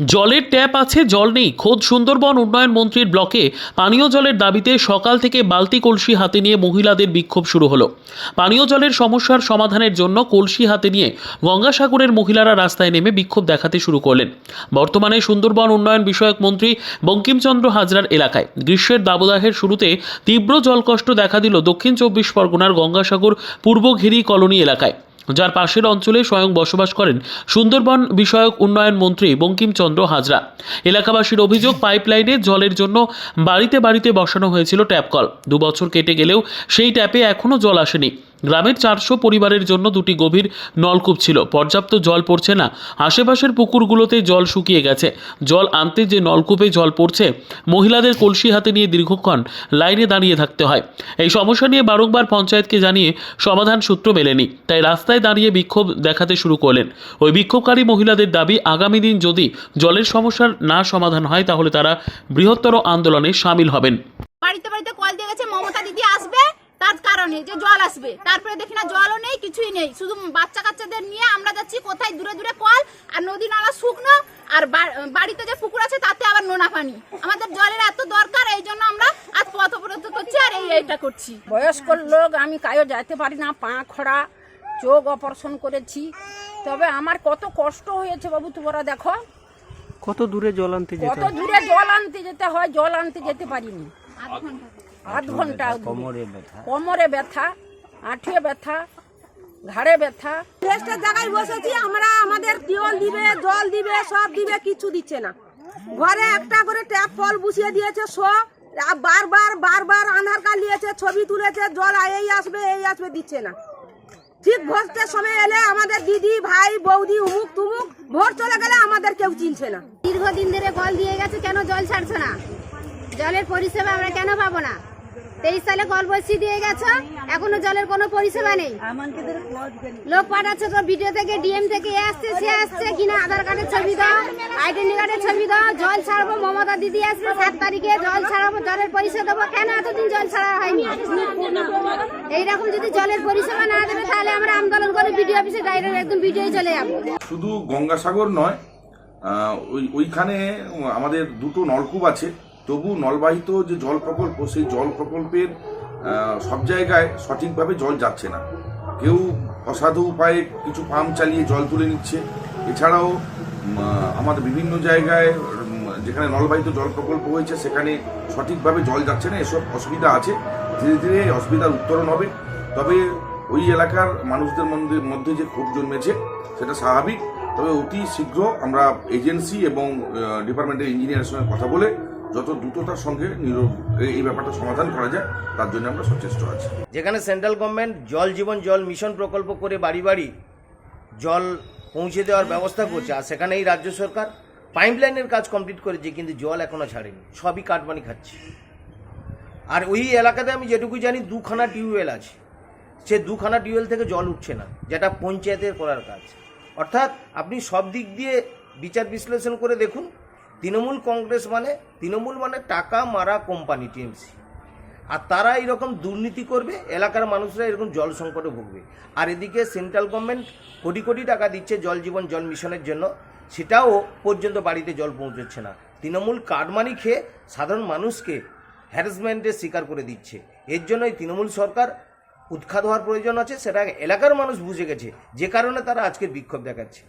জলের ট্যাপ আছে, জল নেই। খোদ সুন্দরবন উন্নয়ন মন্ত্রীর ব্লকে পানীয় জলের দাবিতে সকাল থেকে বালতি কলসি হাতে নিয়ে মহিলাদের বিক্ষোভ শুরু হলো। পানীয় জলের সমস্যার সমাধানের জন্য কলসি হাতে নিয়ে গঙ্গাসাগরের মহিলারা রাস্তায় নেমে বিক্ষোভ দেখাতে শুরু করলেন। বর্তমানে সুন্দরবন উন্নয়ন বিষয়ক মন্ত্রী বঙ্কিমচন্দ্র হাজরার এলাকায় গ্রীষ্মের দাবদাহের শুরুতে তীব্র জলকষ্ট দেখা দিল দক্ষিণ চব্বিশ পরগনার গঙ্গাসাগর পূর্বঘিরি কলোনি এলাকায়। যার পাশের অঞ্চলে স্বয়ং বসবাস করেন সুন্দরবন বিষয়ক উন্নয়ন মন্ত্রী বঙ্কিমচন্দ্র হাজরা। এলাকাবাসীর অভিযোগ, পাইপলাইনে জলের জন্য বাড়িতে বাড়িতে বসানো হয়েছিল ট্যাপকল। দু বছর কেটে গেলেও সেই ট্যাপে এখনও জল আসেনি। গ্রামের চারশো পরিবারের জন্য দুটি গভীর নলকূপ ছিল। পর্যাপ্ত জল পড়ছে না। আশেপাশের পুকুরগুলোতে জল শুকিয়ে গেছে। জল আনতে যে নলকূপে জল পড়ছে, মহিলাদের কলসি হাতে নিয়ে দীর্ঘক্ষণ লাইনে দাঁড়িয়ে থাকতে হয়। এই সমস্যা নিয়ে বারংবার পঞ্চায়েতকে জানিয়ে সমাধান সূত্র মেলেনি। তাই রাস্তায় দাঁড়িয়ে বিক্ষোভ দেখাতে শুরু করলেন। ওই বিক্ষোভকারী মহিলাদের দাবি, আগামী দিন যদি জলের সমস্যার না সমাধান হয়, তাহলে তারা বৃহত্তর আন্দোলনে সামিল হবেন বাড়িতে বাড়িতে কল দিয়ে গেছে মমতা দিদি আসবে কারণে যে জল আসবে। তারপরে দেখি না জলও নেই কিছুই নেই। শুধু বাচ্চা কাচ্চাদের নিয়ে আমরা যাচ্ছি কোথায়? দূরে দূরে কল আর নদী নালা শুকনো আর বা- বাড়িতে যে পুকুর আছে তাতে আবার নোনা পানি। আমাদের জলের এত দরকার এই জন্য আমরা আজ পথ অবরোধ করছি আর এই এইটা করছি। বয়স্ক লোক আমি কায়ো যাইতে পারি না পা খড়া চোখ অপারেশন করেছি। তবে আমার কত কষ্ট হয়েছে বাবু তোমরা দেখো। কত দূরে জল আনতে যেতে কত দূরে জল আনতে যেতে হয় জল আনতে যেতে পারিনি। আধ ঘণ্টা কোমরে ব্যথা। আঁঠিয়ে ব্যথা ঘাড়ে ব্যথা। রেস্টের জায়গায় বসেছি আমরা আমাদের টিউল দিবে জল দিবে সব দিবে কিছু দিচ্ছে না। ঘরে একটা করে ট্যাপ কল বসিয়ে দিয়েছে সব আর বারবার বারবার আধার কার্ড নিয়েছে ছবি তুলেছে জল এই আসবে এই আসবে দিচ্ছে না। ঠিক ভোটের সময় এলে আমাদের দিদি ভাই বৌদি উমুক তুমুক ভোট চলে গেলে আমাদের কেউ চিনছে না। দীর্ঘদিন ধরে কল দিয়ে গেছে কেন জল ছাড়ছে না? জলের পরিষেবা আমরা কেন পাবো না? তেইশ সালে কল বসিয়ে দিয়ে গেছে? এখনও জলের কোনো পরিষেবা নেই? লোক পাঠাচ্ছে তো ভিডিও থেকে ডিএম থেকে, এ আসছে, সে আসছে কিনা আধার কার্ডের ছবি দাও আইডেন্টি কার্ডের ছবি দাও, জল ছাড়বো, মমতা দিদি আসবে, সাত তারিখে জল ছাড়াবো, জলের পরিষেবা দেবো। কেন এতদিন জল ছাড়া হয়নি? এইরকম যদি জলের পরিষেবা না দেবে, তাহলে আমরা আন্দোলন করে বিডিও অফিসে ডাইরেক্ট একদম ভিডিও চলে যাব। শুধু গঙ্গাসাগর নয় ওইখানে আমাদের দুটো নলকূপ আছে। তবু নলবাহিত যে জল প্রকল্প, সেই জল প্রকল্পের সব জায়গায় সঠিকভাবে জল যাচ্ছে না। কেউ অসাধু উপায়ে কিছু পাম্প চালিয়ে জল তুলে নিচ্ছে। এছাড়াও আমাদের বিভিন্ন জায়গায় যেখানে নলবাহিত জল প্রকল্প হয়েছে, সেখানে সঠিকভাবে জল যাচ্ছে না। এসব অসুবিধা আছে। ধীরে ধীরে অসুবিধার উত্তরণ হবে। তবে ওই এলাকার মানুষদের মধ্যে যে ক্ষোভ জন্মেছে, সেটা স্বাভাবিক। তবে অতি শীঘ্র আমরা এজেন্সি এবং ডিপার্টমেন্টের ইঞ্জিনিয়ারের সঙ্গে কথা বলে যত দ্রুততার সঙ্গে এই- ব্যাপারটা সমাধান করা যায়, তার জন্য আমরা সচেষ্ট আছি। যেখানে সেন্ট্রাল গভর্নমেন্ট জল জীবন জল মিশন প্রকল্প করে বাড়ি বাড়ি জল পৌঁছে দেওয়ার ব্যবস্থা করছে, আর সেখানে এই রাজ্য সরকার পাইপলাইনের কাজ কমপ্লিট করেছে, কিন্তু জল এখনও ছাড়েনি। সবই কাটমানি খাচ্ছে। আর ওই এলাকাতে আমি যেটুকু জানি, দুখানা টিউবওয়েল আছে। সে দুখানা টিউবওয়েল থেকে জল উঠছে না, যেটা পঞ্চায়েতের করার কাজ। অর্থাৎ আপনি সব দিক দিয়ে বিচার বিশ্লেষণ করে দেখুন তৃণমূল কংগ্রেস মানে তৃণমূল মানে টাকা মারা কোম্পানি, টিএমসি। আর তারা এরকম দুর্নীতি করবে, এলাকার মানুষরা এরকম জল সংকটে ভুগবে। আর এদিকে সেন্ট্রাল গভর্নমেন্ট কোটি কোটি টাকা দিচ্ছে জল জীবন, জল মিশনের জন্য। সেটাও পর্যন্ত বাড়িতে জল পৌঁছচ্ছে না। তৃণমূল কাটমানি খেয়ে সাধারণ মানুষকে হ্যারাসমেন্টের শিকার করে দিচ্ছে। এর জন্যই তৃণমূল সরকার উৎখাত হওয়ার প্রয়োজন আছে, সেটা এলাকার মানুষ বুঝে গেছে। যে কারণে তারা আজকের বিক্ষোভ দেখাচ্ছে।